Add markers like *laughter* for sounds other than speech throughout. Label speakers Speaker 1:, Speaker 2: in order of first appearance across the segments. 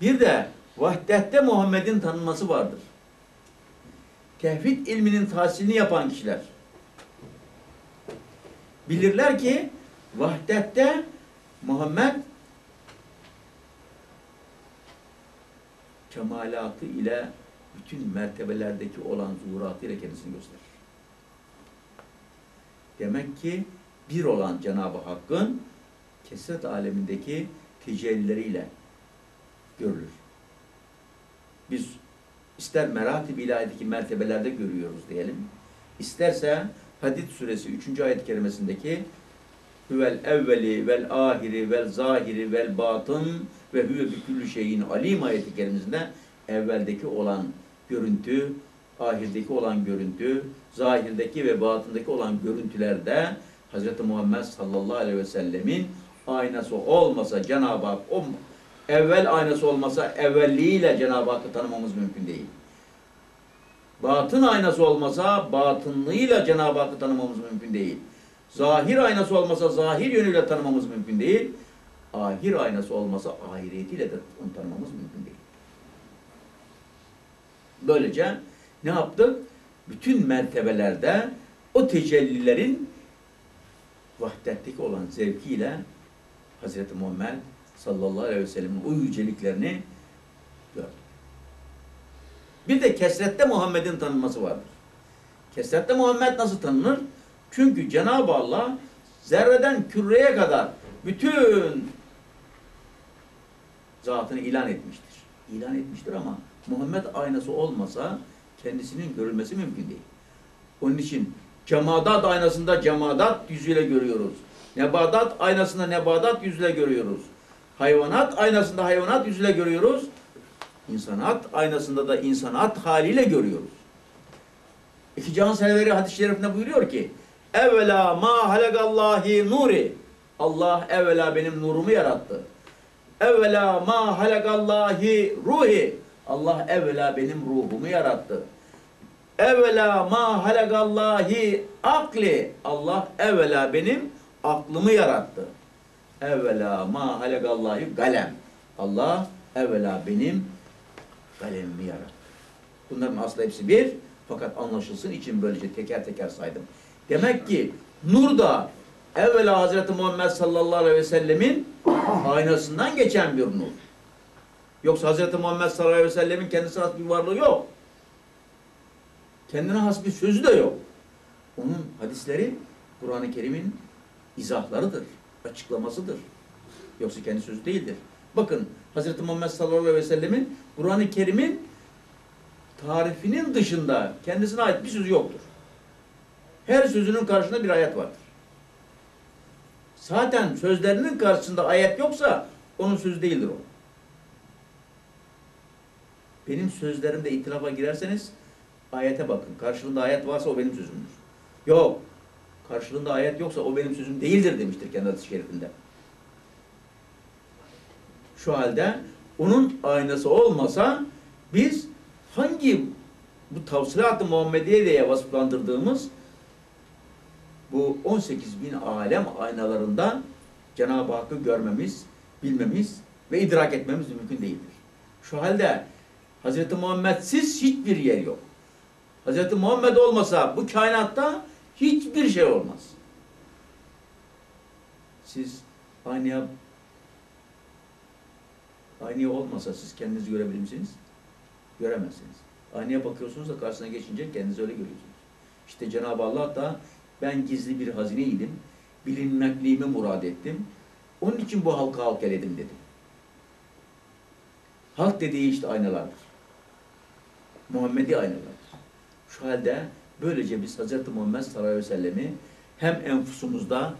Speaker 1: Bir de vahdette Muhammed'in tanınması vardır. Tevhid ilminin tahsilini yapan kişiler bilirler ki vahdette Muhammed kemalatı ile bütün mertebelerdeki olan zuhuratı ile kendisini gösterir. Demek ki bir olan Cenab-ı Hakk'ın kesret alemindeki tecellileriyle görülür. Biz ister meratib ilahideki mertebelerde görüyoruz diyelim. İsterse Hadid suresi 3. ayet kerimesindeki Huvel evveli vel ahiri vel zahiri vel batın ve huve bi kulli şeyin alim ayeti kerimesinde evveldeki olan görüntü, ahirdeki olan görüntü, zahirdeki ve batındaki olan görüntülerde Hz. Muhammed sallallahu aleyhi ve sellemin aynası olmasa Cenab-ı Hak o evvel aynası olmasa evvelliğiyle Cenab-ı Hakk'ı tanımamız mümkün değil. Batın aynası olmasa batınlığıyla Cenab-ı Hakk'ı tanımamız mümkün değil. Zahir aynası olmasa zahir yönüyle tanımamız mümkün değil. Ahir aynası olmasa ahiretiyle de onu tanımamız mümkün değil. Böylece ne yaptık? Bütün mertebelerde o tecellilerin vahdetteki olan zevkiyle Hz. Muhammed sallallahu aleyhi ve sellem'in o yüceliklerini gördük. Bir de kesrette Muhammed'in tanınması vardır. Kesrette Muhammed nasıl tanınır? Çünkü Cenab-ı Allah zerreden küreye kadar bütün zatını ilan etmiştir. İlan etmiştir ama Muhammed aynası olmasa kendisinin görülmesi mümkün değil. Onun için cemadat aynasında cemadat yüzüyle görüyoruz. Nebadat aynasında nebadat yüzüyle görüyoruz. Hayvanat aynasında hayvanat yüzüyle görüyoruz. İnsanat aynasında da insanat haliyle görüyoruz. İki can serveri hadis-i şerifinde buyuruyor ki Evvela ma halagallahi nuri Allah evvela benim nurumu yarattı. Evvela ma halagallahi ruhi Allah evvela benim ruhumu yarattı. Evvela ma halagallahi akli Allah evvela benim aklımı yarattı. Evvela ma halagallahi kalem Allah evvela benim kalemimi yarattı. Bunların aslı hepsi bir fakat anlaşılsın için böylece teker teker saydım. Demek ki nur da evvela Hazreti Muhammed sallallahu aleyhi ve sellemin aynasından geçen bir nur. Yoksa Hazreti Muhammed sallallahu aleyhi ve sellemin kendisine has bir varlığı yok. Kendine has bir sözü de yok. Onun hadisleri Kur'an-ı Kerim'in izahlarıdır, açıklamasıdır. Yoksa kendi sözü değildir. Bakın Hazreti Muhammed sallallahu aleyhi ve sellemin Kur'an-ı Kerim'in tarifinin dışında kendisine ait bir sözü yoktur. Her sözünün karşısında bir ayet vardır. Zaten sözlerinin karşısında ayet yoksa onun sözü değildir o. Benim sözlerimde itilafa girerseniz ayete bakın. Karşılığında ayet varsa o benim sözümdür. Yok. Karşılığında ayet yoksa o benim sözüm değildir demiştir kendi hadis-i şerifinde. Şu halde onun aynası olmasa biz hangi bu tavsilat-ı Muhammediye diye vasıflandırdığımız bu 18 bin alem aynalarında Cenab-ı Hakk'ı görmemiz, bilmemiz ve idrak etmemiz mümkün değildir. Şu halde Hz. Muhammed'siz hiçbir yer yok. Hz. Muhammed olmasa bu kainatta hiçbir şey olmaz. Siz aynaya aynaya olmasa siz kendinizi görebilir misiniz? Göremezsiniz. Aynaya bakıyorsunuz da karşısına geçince kendinizi öyle görüyorsunuz. İşte Cenab-ı Allah da ben gizli bir hazineydim. Bilinmekliğimi murad ettim. Onun için bu halka halk eledim dedi. Halk dediği işte aynalardır. Muhammedi aynalardır. Şu halde böylece biz Hz. Muhammed sallallahu aleyhi ve sellemi hem enfusumuzda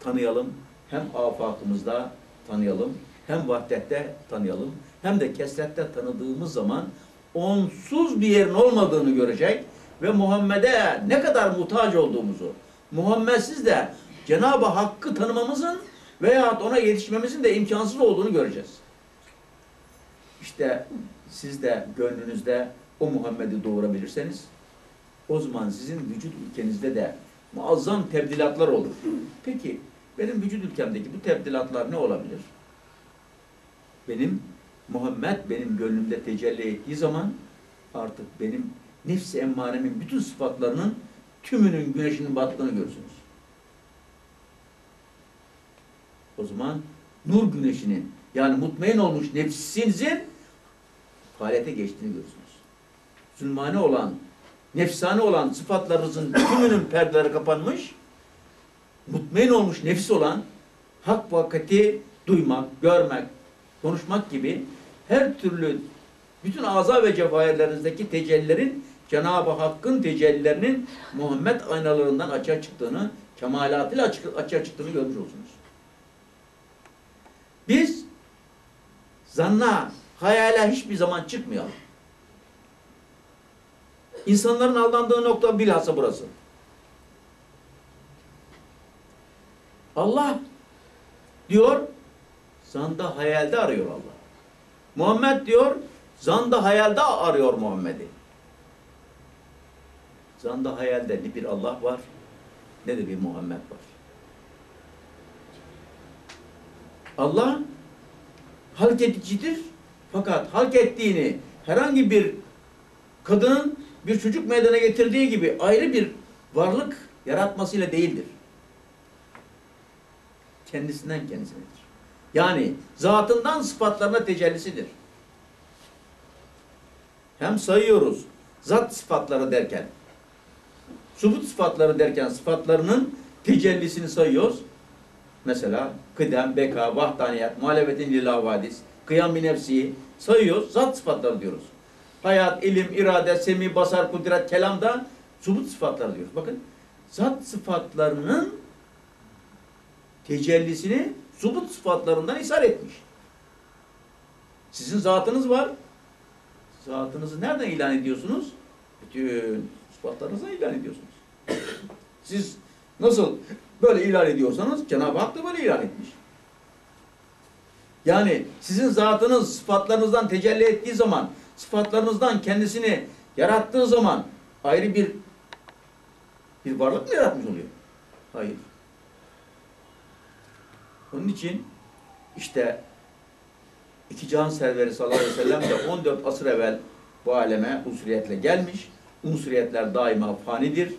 Speaker 1: tanıyalım, hem afakımızda tanıyalım, hem vahdette tanıyalım, hem de kesrette tanıdığımız zaman onsuz bir yerin olmadığını görecek ve Muhammed'e ne kadar muhtaç olduğumuzu, Muhammedsiz de Cenab-ı Hakk'ı tanımamızın veyahut ona yetişmemizin de imkansız olduğunu göreceğiz. İşte siz de gönlünüzde o Muhammed'i doğurabilirseniz o zaman sizin vücut ülkenizde de muazzam tebdilatlar olur. Peki benim vücut ülkemdeki bu tebdilatlar ne olabilir? benim Muhammed benim gönlümde tecelli ettiği zaman artık benim nefsi emmaremin bütün sıfatlarının tümünün güneşinin battığını görürsünüz. O zaman nur güneşinin yani mutmain olmuş nefsinizin faaliyete geçtiğini görürsünüz. Zulmani olan, nefsani olan sıfatlarınızın tümünün perdeleri kapanmış, mutmain olmuş nefis olan hak vakati duymak, görmek, konuşmak gibi her türlü bütün aza ve cevahirlerinizdeki tecellilerin Cenab-ı Hakk'ın tecellilerinin Muhammed aynalarından açığa çıktığını, kemalatıyla açık, açığa çıktığını görmüş olsunuz. Biz zanna, hayale hiçbir zaman çıkmayalım. İnsanların aldandığı nokta bilhassa burası. Allah diyor, zanda hayalde arıyor Allah. Muhammed diyor, zanda hayalde arıyor Muhammed'i. Zanda hayalde ne bir Allah var, ne de bir Muhammed var. Allah halk edicidir. Fakat halk ettiğini herhangi bir kadının bir çocuk meydana getirdiği gibi ayrı bir varlık yaratmasıyla değildir. Kendisinden kendisinedir. Yani zatından sıfatlarına tecellisidir. Hem sayıyoruz zat sıfatları derken, subut sıfatları derken sıfatlarının tecellisini sayıyoruz. Mesela kıdem, beka, vahdaniyet, muhalefetin lilavadis, kıyam bir nefsi sayıyoruz. Zat sıfatları diyoruz. Hayat, ilim, irade, semi, basar, kudret, kelam da subut sıfatları diyoruz. Bakın zat sıfatlarının tecellisini subut sıfatlarından ishar etmiş. Sizin zatınız var. Zatınızı nereden ilan ediyorsunuz? Bütün sıfatlarınızla ilan ediyorsunuz. *coughs* Siz nasıl böyle ilan ediyorsanız Cenab-ı Hak da böyle ilan etmiş. Yani sizin zatınız sıfatlarınızdan tecelli ettiği zaman, sıfatlarınızdan kendisini yarattığı zaman ayrı bir bir varlık mı yaratmış oluyor? Hayır. Onun için işte iki can serveri sallallahu aleyhi ve sellem de 14 asır evvel bu aleme unsuriyetle gelmiş. Unsuriyetler daima fanidir.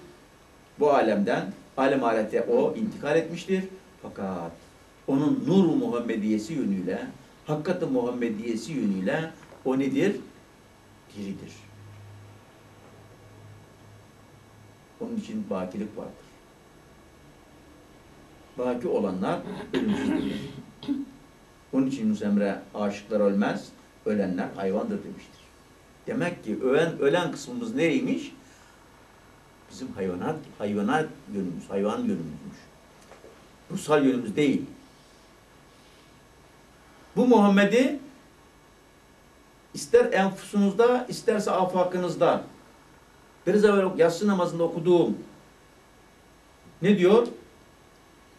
Speaker 1: Bu alemden alem alete o intikal etmiştir. Fakat onun nur Muhammediyesi yönüyle, hakikat Muhammediyesi yönüyle o nedir? Diridir. Onun için bakilik vardır. Baki olanlar ölümsüzdürler. Onun için Yunus Emre aşıklar ölmez, ölenler hayvandır demiştir. Demek ki ölen, ölen kısmımız neymiş? Bizim hayvanat, hayvanat yönümüz, hayvan yönümüzmüş. Ruhsal yönümüz değil. Bu Muhammed'i ister enfusunuzda, isterse afakınızda biraz evvel yatsı namazında okuduğum ne diyor?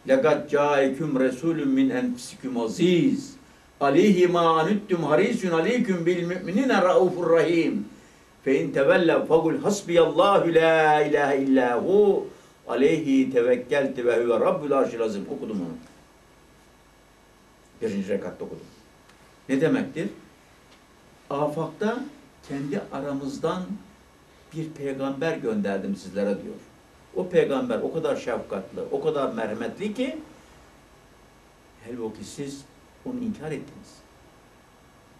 Speaker 1: لَقَدْ جَاءَكُمْ رَسُولٌ مِّنْ أَنْفِسِكُمْ عَزِيزٌ عَلَيْهِ مَا عَنِتُّمْ حَرِيصٌ عَلَيْكُمْ بِالْمُؤْمِنِينَ رَءُوفٌ رَحِيمٌ فَاِنْ تَوَلَّوْا فَقُلْ حَسْبِيَ اللّٰهُ لَا اِلَٰهَ اِلَّا هُ عَلَيْهِ تَوَكَّلْتُ وَهُوَ رَبُّ الْعَرْشِ الْعَظِيمِ Okudum onu. Birinci rekatta okudum. Ne demektir? Afakta kendi aramızdan bir peygamber gönderdim sizlere diyor. O peygamber o kadar şefkatli, o kadar merhametli ki helbuki siz onu inkar ettiniz.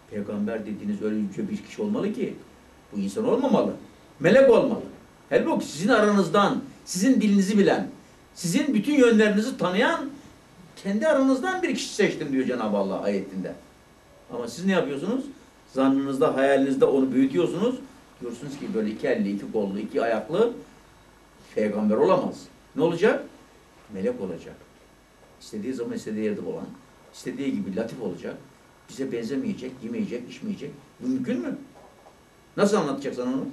Speaker 1: Peygamber dediğiniz öyle yüce bir kişi olmalı ki bu insan olmamalı. Melek olmalı. Halbuki sizin aranızdan, sizin dilinizi bilen, sizin bütün yönlerinizi tanıyan kendi aranızdan bir kişi seçtim diyor Cenab-ı Allah ayetinde. Ama siz ne yapıyorsunuz? Zannınızda, hayalinizde onu büyütüyorsunuz. Diyorsunuz ki böyle iki elli, iki kollu, iki ayaklı peygamber olamaz. Ne olacak? Melek olacak. İstediği zaman istediği yerde olan, istediği gibi latif olacak. Bize benzemeyecek, yemeyecek, içmeyecek. Bu mümkün mü? Nasıl anlatacaksın onu?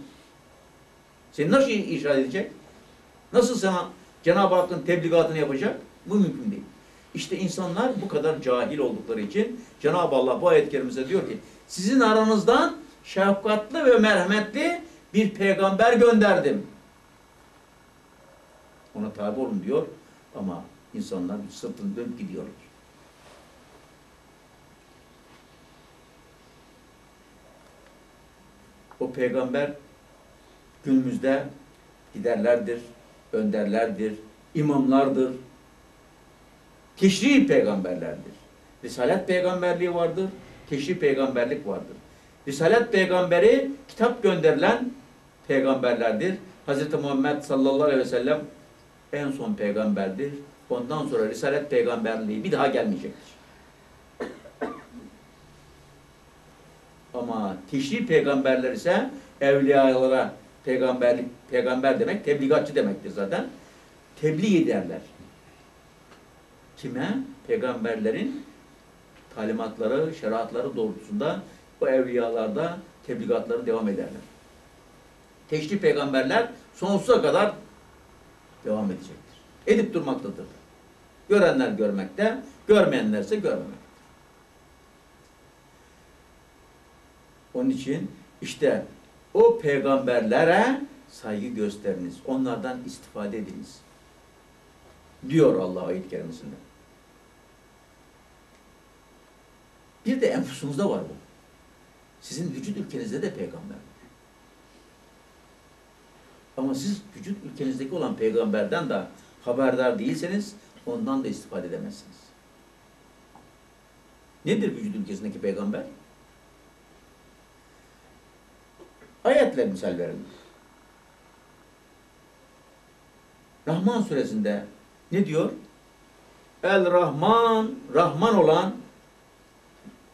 Speaker 1: Seni nasıl işaret edecek? Nasıl sana Cenab-ı Hakk'ın tebligatını yapacak? Bu mümkün değil. İşte insanlar bu kadar cahil oldukları için Cenab-ı Allah bu ayet kerimesinde diyor ki sizin aranızdan şefkatli ve merhametli bir peygamber gönderdim. Ona tabi olun diyor ama insanlar sırtını dönüp gidiyorlar. O peygamber günümüzde giderlerdir, önderlerdir, imamlardır, teşri peygamberlerdir. Risalet peygamberliği vardır teşri peygamberlik vardır. Risalet peygamberi kitap gönderilen peygamberlerdir. Hz. Muhammed sallallahu aleyhi ve sellem en son peygamberdir. Ondan sonra Risalet peygamberliği bir daha gelmeyecektir. Ama teşri peygamberler ise evliyalara peygamberlik peygamber demek tebligatçı demektir zaten. Tebliğ ederler. Kime? Peygamberlerin talimatları, şeriatları doğrultusunda o evliyalarda tebligatları devam ederler. Teşri peygamberler sonsuza kadar devam edecektir. Edip durmaktadır. Görenler görmekte, görmeyenlerse görmemekte. Onun için işte o peygamberlere saygı gösteriniz. Onlardan istifade ediniz. Diyor Allah ayet kerimesinde. Bir de enfusunuzda var bu. Sizin vücut ülkenizde de peygamber var. Ama siz vücut ülkenizdeki olan peygamberden de haberdar değilseniz ondan da istifade edemezsiniz. Nedir vücut ülkesindeki peygamber? Ayetle misal verelim. Rahman suresinde ne diyor? El Rahman, Rahman olan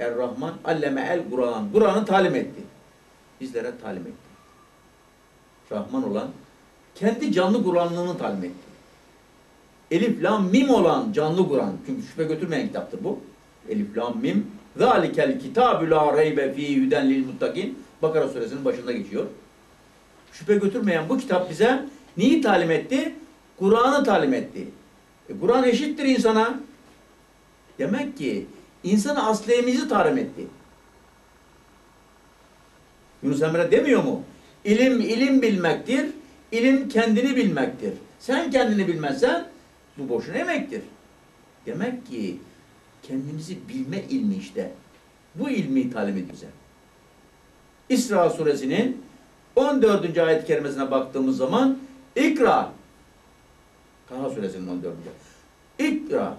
Speaker 1: Er Rahman alleme el Kur'an. Kur'an'ı talim etti. Bizlere talim etti. Rahman olan kendi canlı Kur'anlığını talim etti. Elif, lam, mim olan canlı Kur'an. Çünkü şüphe götürmeyen kitaptır bu. Elif, lam, mim. Zalikel kitabü la reybe fî hüden lil muttakin. Bakara suresinin başında geçiyor. Şüphe götürmeyen bu kitap bize neyi talim etti? Kur'an'ı talim etti. E, Kur'an eşittir insana. Demek ki insana asliyemizi talim etti. Yunus Emre demiyor mu? İlim ilim bilmektir. İlim kendini bilmektir. Sen kendini bilmezsen bu boşuna emektir. Demek ki kendimizi bilme ilmi işte. Bu ilmi talim ediyor. İsra suresinin 14. ayet-i kerimesine baktığımız zaman İkra Taha suresinin 14. İkra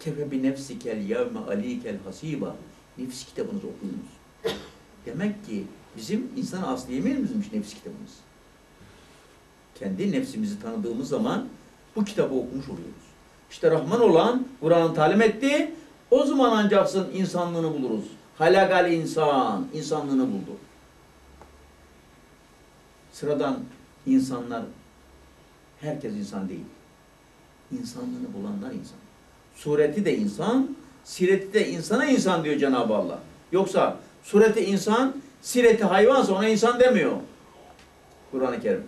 Speaker 1: Kefe bi nefsikel yevme alikel hasiba Nefis kitabınızı okuyunuz. Demek ki bizim insan aslı yemeğimizmiş nefis kitabımız. Kendi nefsimizi tanıdığımız zaman bu kitabı okumuş oluyoruz. İşte Rahman olan Kur'an talim etti. O zaman ancaksın insanlığını buluruz. Halagal insan, insanlığını buldu. Sıradan insanlar, herkes insan değil. İnsanlığını bulanlar insan. Sureti de insan, sireti de insana insan diyor Cenab-ı Allah. Yoksa sureti insan, sireti hayvansa ona insan demiyor. Kur'an-ı Kerim.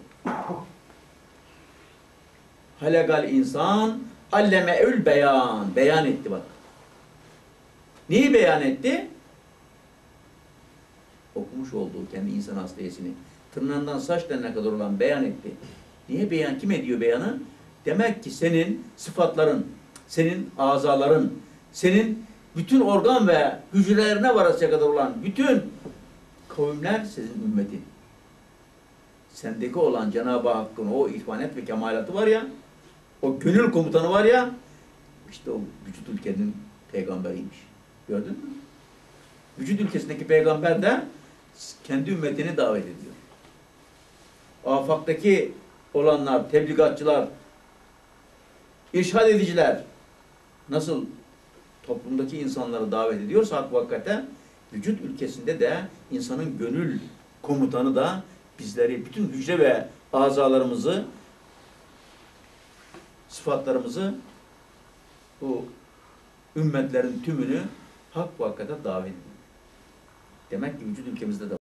Speaker 1: Halagal insan, alleme'ül beyan. Beyan etti bak. Neyi beyan etti? Okumuş olduğu kendi insan hastayesini. Tırnağından saç teline kadar olan beyan etti. Niye beyan? Kim ediyor beyanı? Demek ki senin sıfatların, senin azaların, senin bütün organ ve hücrelerine varasıya kadar olan bütün kavimler sizin ümmetin. Sendeki olan Cenab-ı Hakk'ın o ihvanet ve kemalatı var ya, o gönül komutanı var ya, işte o vücut ülkenin peygamberiymiş. Gördün mü? Vücut ülkesindeki peygamber de kendi ümmetini davet ediyor. Afaktaki olanlar, tebligatçılar, irşad ediciler nasıl toplumdaki insanları davet ediyorsa hak hakikaten vücut ülkesinde de insanın gönül komutanı da bizleri, bütün hücre ve azalarımızı, sıfatlarımızı bu ümmetlerin tümünü hak ve davet ediyor. Demek ki vücut ülkemizde de